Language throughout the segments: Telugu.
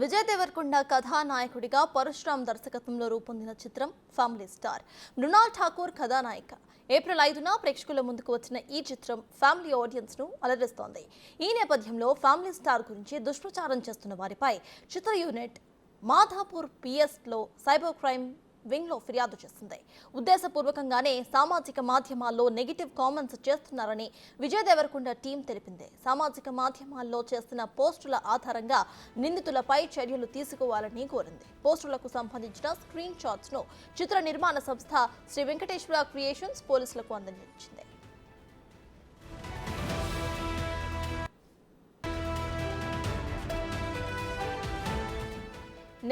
విజయ్ దేవరకొండ కథానాయకుడిగా పరశురామ్ దర్శకత్వంలో రూపొందిన చిత్రం ఫ్యామిలీ స్టార్ మృణాల్ ఠాకూర్ కథానాయిక. ఏప్రిల్ ఐదున ప్రేక్షకుల ముందుకు వచ్చిన ఈ చిత్రం ఫ్యామిలీ ఆడియన్స్ను అలరిస్తోంది. ఈ నేపథ్యంలో ఫ్యామిలీ స్టార్ గురించి దుష్ప్రచారం చేస్తున్న వారిపై చిత్ర యూనిట్ మాధాపూర్ పిఎస్లో సైబర్ క్రైమ్ వింగ్లో ఫిర్యాదు చేసింది. ఉద్దేశపూర్వకంగానే సామాజిక మాధ్యమాల్లో నెగిటివ్ కామెంట్స్ చేస్తున్నారని విజయ్ దేవరకొండ టీం తెలిపింది. సామాజిక మాధ్యమాల్లో చేస్తున్న పోస్టుల ఆధారంగా నిందితులపై చర్యలు తీసుకోవాలని కోరింది. పోస్టులకు సంబంధించిన స్క్రీన్ షాట్స్ను చిత్ర నిర్మాణ సంస్థ శ్రీ వెంకటేశ్వర క్రియేషన్స్ పోలీసులకు అందించింది.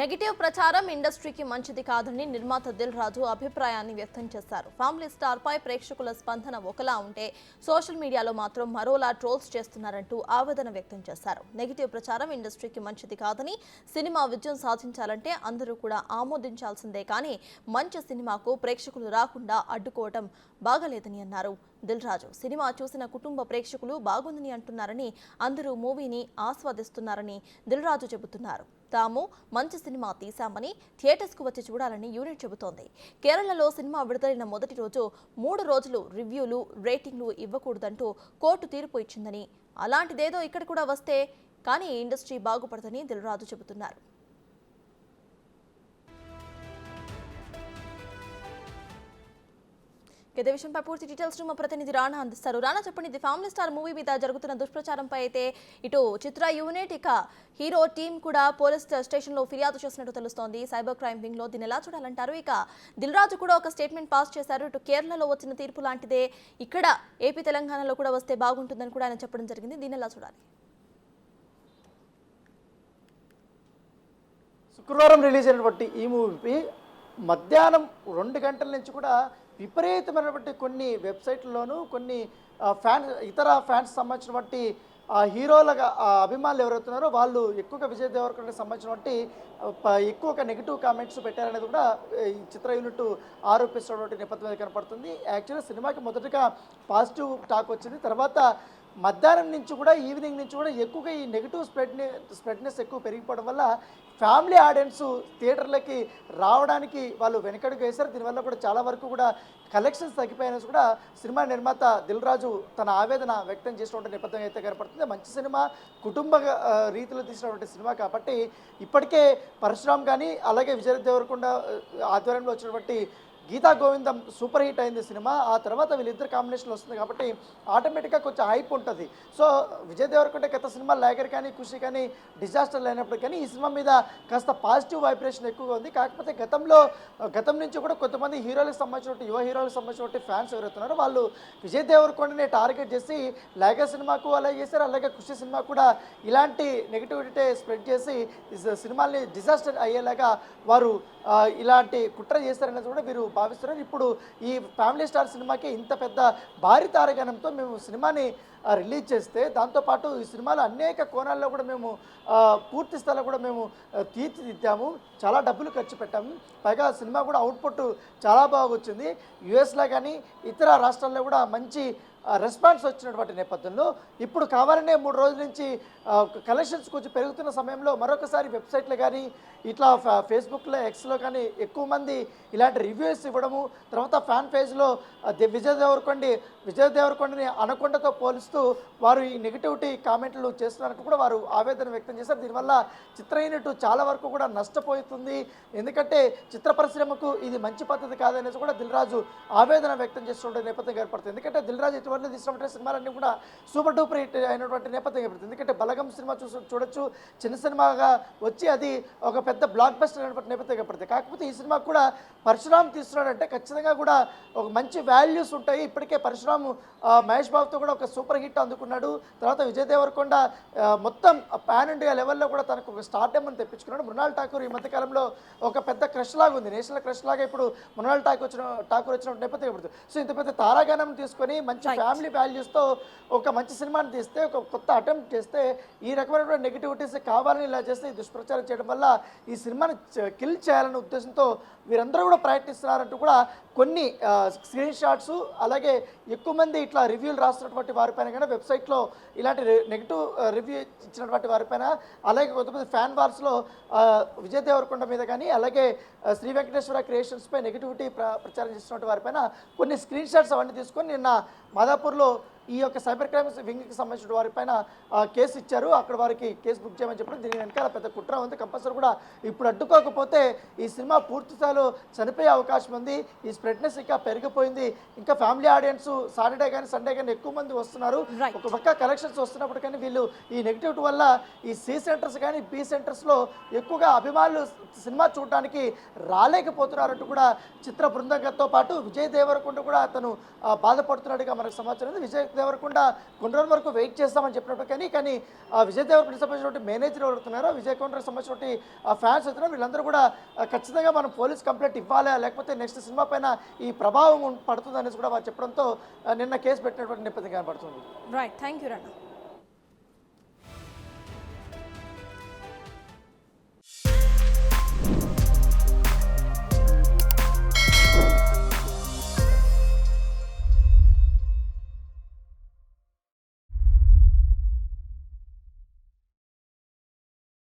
నెగిటివ్ ప్రచారం ఇండస్ట్రీకి మంచిది కాదని నిర్మాత దిల్ రాజు అభిప్రాయాన్ని వ్యక్తం చేశారు. ఫ్యామిలీ స్టార్ పై ప్రేక్షకుల స్పందన ఒకలా ఉంటే సోషల్ మీడియాలో మాత్రం మరోలా ట్రోల్స్ చేస్తున్నారంటూ ఆవేదన వ్యక్తం చేశారు. నెగిటివ్ ప్రచారం ఇండస్ట్రీకి మంచిది కాదని సినిమా విజయం సాధించాలంటే అందరూ కూడా ఆమోదించాల్సిందే కానీ మంచి సినిమాకు ప్రేక్షకులు రాకుండా అడ్డుకోవటం బాగలేదని అన్నారు. దిల్ రాజు సినిమా చూసిన కుటుంబ ప్రేక్షకులు బాగుందని అంటున్నారని అందరూ మూవీని ఆస్వాదిస్తున్నారని దిల్ రాజు చెబుతున్నారు. తాము మంచి సినిమా తీశామని థియేటర్స్కు వచ్చి చూడాలని యూనిట్ చెబుతోంది. కేరళలో సినిమా విడుదలైన మొదటి రోజు మూడు రోజులు రివ్యూలు రేటింగ్లు ఇవ్వకూడదంటూ కోర్టు తీర్పు ఇచ్చిందని. అలాంటిదేదో ఇక్కడ కూడా వస్తే కానీ ఇండస్ట్రీ బాగుపడదని దిల్రాజు చెబుతున్నారు. ఇదే విషయంపై పూర్తి డీటెయిల్స్ మా ప్రతినిధి రాణా అందిస్తారు. రాణా చెప్పండి ఇది ఫ్యామిలీ స్టార్ మూవీ మీద జరుగుతున్న దుష్ప్రచారంపై అయితే ఇటు చిత్ర యూనిట్ ఇక హీరో టీం కూడా పోలీస్ స్టేషన్లో ఫిర్యాదు చేసినట్టు తెలుస్తోంది. సైబర్ క్రైమ్ వింగ్లో దీన్ని ఎలా చూడాలంటారు? ఇక దిల్రాజు కూడా ఒక స్టేట్మెంట్ పాస్ చేశారు. ఇటు కేరళలో వచ్చిన తీర్పు లాంటిదే. ఇక్కడ ఏపీ తెలంగాణలో కూడా వస్తే బాగుంటుందని కూడా ఆయన చెప్పడం జరిగింది. దీన్ని ఎలా చూడాలి? శుక్రవారం రిలీజ్ అయినటువంటి ఈ మూవీ మధ్యాహ్నం రెండు గంటల నుంచి కూడా విపరీతమైనటువంటి కొన్ని వెబ్సైట్లలోనూ కొన్ని ఫ్యాన్స్ ఇతర ఫ్యాన్స్ సంబంధించినటువంటి హీరోలుగా అభిమానులు ఎవరైతున్నారో వాళ్ళు ఎక్కువగా విజయ్ దేవరకొండకి సంబంధించినటువంటి ఆ, ఎక్కువగా నెగిటివ్ కామెంట్స్ పెట్టారనేది కూడా ఈ చిత్ర యూనిట్ ఆరోపిస్తున్నటువంటి నేపథ్యం కనపడుతుంది. యాక్చువల్గా సినిమాకి మొదటగా పాజిటివ్ టాక్ వచ్చింది. తర్వాత మధ్యాహ్నం నుంచి కూడా ఈవినింగ్ నుంచి కూడా ఎక్కువగా ఈ నెగిటివ్ స్ప్రెడ్ని స్ప్రెడ్నెస్ ఎక్కువ పెరిగిపోవడం వల్ల ఫ్యామిలీ ఆడియన్స్ థియేటర్లకి రావడానికి వాళ్ళు వెనకడుగు వేశారు. దీనివల్ల కూడా చాలా వరకు కూడా కలెక్షన్స్ తగ్గిపోయినా కూడా సినిమా నిర్మాత దిల్ రాజు తన ఆవేదన వ్యక్తం చేసినటువంటి నేపథ్యం అయితే కనపడుతుంది. మంచి సినిమా కుటుంబ రీతిలో తీసినటువంటి సినిమా కాబట్టి ఇప్పటికే పరశురామ్ కానీ అలాగే విజయ్ దేవరకొండ ఆధ్వర్యంలో వచ్చినటువంటి గీతా గోవిందం సూపర్ హిట్ అయింది సినిమా. ఆ తర్వాత వీళ్ళిద్దరు కాంబినేషన్ వస్తుంది కాబట్టి ఆటోమేటిక్గా కొంచెం హైప్ ఉంటుంది. సో విజయ్ దేవరకుంటే గత సినిమా లాగర్ కానీ ఖుషి కానీ డిజాస్టర్ అయినప్పుడు కానీ ఈ సినిమా మీద కాస్త పాజిటివ్ వైబ్రేషన్ ఎక్కువగా ఉంది. కాకపోతే గతంలో గతం నుంచి కూడా కొంతమంది హీరోలకు సంబంధించిన యువ హీరోలకు సంబంధించిన ఫ్యాన్స్ ఎవరైతున్నారో వాళ్ళు విజయ్ దేవరకొండని టార్గెట్ చేసి లాగర్ సినిమాకు అలా చేశారు. అలాగే ఖుషి సినిమా కూడా ఇలాంటి నెగిటివిటీ స్ప్రెడ్ చేసి సినిమాల్ని డిజాస్టర్ అయ్యేలాగా వారు ఇలాంటి కుట్ర చేస్తారనేది కూడా వీరు భావిస్తున్నారు. ఇప్పుడు ఈ ఫ్యామిలీ స్టార్ సినిమాకి ఇంత పెద్ద భారీ తారగణంతో మేము సినిమాని రిలీజ్ చేస్తే దాంతోపాటు ఈ సినిమాలో అనేక కోణాల్లో కూడా మేము పూర్తి స్థాయిలో కూడా మేము తీర్చిదిద్దాము. చాలా డబ్బులు ఖర్చు పెట్టాము. పైగా సినిమా కూడా అవుట్పుట్ చాలా బాగా వచ్చింది యుఎస్లో కానీ ఇతర రాష్ట్రాల్లో కూడా మంచి రెస్పాన్స్ వచ్చినటువంటి నేపథ్యంలో ఇప్పుడు కావాలనే మూడు రోజుల నుంచి కలెక్షన్స్ కొంచెం పెరుగుతున్న సమయంలో మరొకసారి వెబ్సైట్లో కానీ ఇట్లా ఫేస్బుక్లో ఎక్స్లో కానీ ఎక్కువ మంది ఇలాంటి రివ్యూస్ ఇవ్వడము తర్వాత ఫ్యాన్ పేజ్లో ఆ, విజయ్ దేవరకొండి విజయ్ దేవరకొండని అనకొండతో పోలిస్తూ వారు ఈ నెగిటివిటీ కామెంట్లు చేస్తున్నట్టు కూడా వారు ఆవేదన వ్యక్తం చేశారు. దీనివల్ల చిత్ర యూనిట్ చాలా వరకు కూడా నష్టపోతుంది. ఎందుకంటే చిత్ర పరిశ్రమకు ఇది మంచి పద్ధతి కాదనేసి కూడా దిల్ రాజు ఆవేదన వ్యక్తం చేస్తుండే నేపథ్యం ఏర్పడుతుంది. ఎందుకంటే దిల్ రాజు ఇటువంటి తీసినటువంటి సినిమాలన్నీ కూడా సూపర్ డూపర్ హిట్ అయినటువంటి నేపథ్యం ఏర్పడుతుంది. ఎందుకంటే బలగం సినిమా చూసి చూడొచ్చు. చిన్న సినిమాగా వచ్చి అది ఒక పెద్ద బ్లాక్ బస్టర్ అయినటువంటి నేపథ్యం ఏర్పడుతుంది. కాకపోతే ఈ సినిమా కూడా పరశురామ్ తీస్తున్నాడంటే ఖచ్చితంగా కూడా ఒక మంచి వాల్యూస్ ఉంటాయి. ఇప్పటికే పరశురామ్ మహేష్ బాబుతో కూడా ఒక సూపర్ హిట్ అందుకున్నాడు. తర్వాత విజయ్ దేవరకొండ మొత్తం పాన్ ఇండియా లెవెల్లో కూడా తనకు ఒక స్టార్డమ్ అని తెప్పించుకున్నాడు. మృణాల్ ఠాకూర్ ఈ మధ్యకాలంలో ఒక పెద్ద క్రష్ లాగా ఉంది. నేషనల్ క్రష్ లాగా ఇప్పుడు మృణాల్ ఠాకూర్ వచ్చిన ఠాకూర్ వచ్చిన నేపథ్యం ఏర్పడుతుంది సో ఇంత పెద్ద తారాగణం తీసుకొని మంచి ఫ్యామిలీ వాల్యూస్తో ఒక మంచి సినిమాని తీస్తే ఒక కొత్త అటెంప్ట్ చేస్తే ఈ రకమైనటువంటి నెగిటివిటీస్ కావాలని ఇలా చేస్తే దుష్ప్రచారం చేయడం వల్ల ఈ సినిమాని కిల్ చేయాలనే ఉద్దేశంతో వీరందరూ కూడా ప్రయత్నిస్తున్నారంటూ కూడా కొన్ని స్క్రీన్ షాట్స్ అలాగే ఎక్కువ మంది ఇట్లా రివ్యూలు రాస్తున్నటువంటి వారిపైన తెలంగాణ వెబ్సైట్లో ఇలాంటి నెగిటివ్ రివ్యూ ఇచ్చినటువంటి వారిపైన అలాగే కొంతమంది ఫ్యాన్ వార్స్లో విజయ్ దేవరకొండ మీద కానీ అలాగే శ్రీ వెంకటేశ్వర క్రియేషన్స్పై నెగిటివిటీ ప్ర ప్రచారం చేసినటువంటి వారిపైన కొన్ని స్క్రీన్ షాట్స్ అవన్నీ తీసుకొని నిన్న మాదాపూర్లో ఈ యొక్క సైబర్ క్రైమ్స్ వింగ్కి సంబంధించిన వారిపైన కేసు ఇచ్చారు. అక్కడ వారికి కేసు బుక్ చేయమని చెప్పడం దీని వెనకాల పెద్ద కుట్ర ఉంది. కంపల్సరీ కూడా ఇప్పుడు అడ్డుకోకపోతే ఈ సినిమా పూర్తి స్థాయిలో చనిపోయే అవకాశం ఉంది. ఈ స్ప్రెడ్నెస్ ఇంకా పెరిగిపోయింది. ఇంకా ఫ్యామిలీ ఆడియన్స్ సాటర్డే కానీ సండే కానీ ఎక్కువ మంది వస్తున్నారు. ఒక పక్క కలెక్షన్స్ వస్తున్నప్పుడు కానీ వీళ్ళు ఈ నెగిటివిటీ వల్ల ఈ సి సెంటర్స్ కానీ బి సెంటర్స్లో ఎక్కువగా అభిమానులు సినిమా చూడడానికి రాలేకపోతున్నారంటూ కూడా చిత్ర బృందంతో పాటు విజయ్ దేవరకొండ కూడా అతను బాధపడుతున్నట్టుగా మనకు సమాచారం ఉంది. విజయ్ దేవరకొండ కొన్ని వరకు వెయిట్ చేస్తామని చెప్పినట్టు కానీ కానీ ఆ విజయ్ దేవరకొండ సంబంధించినటువంటి మేనేజర్ ఎవరుతున్నారో విజయ్ కొండకు సంబంధించినటువంటి ఆ ఫ్యాన్స్ అవుతున్నారు వీళ్ళందరూ కూడా ఖచ్చితంగా మనం పోలీస్ కంప్లైంట్ ఇవ్వాలా లేకపోతే నెక్స్ట్ సినిమా పైన ఈ ప్రభావం పడుతుంది అనేసి కూడా వారు చెప్పడంతో నిన్న కేసు పెట్టినటువంటి నేపథ్యం కనబడుతుంది. Right thank you రన్నా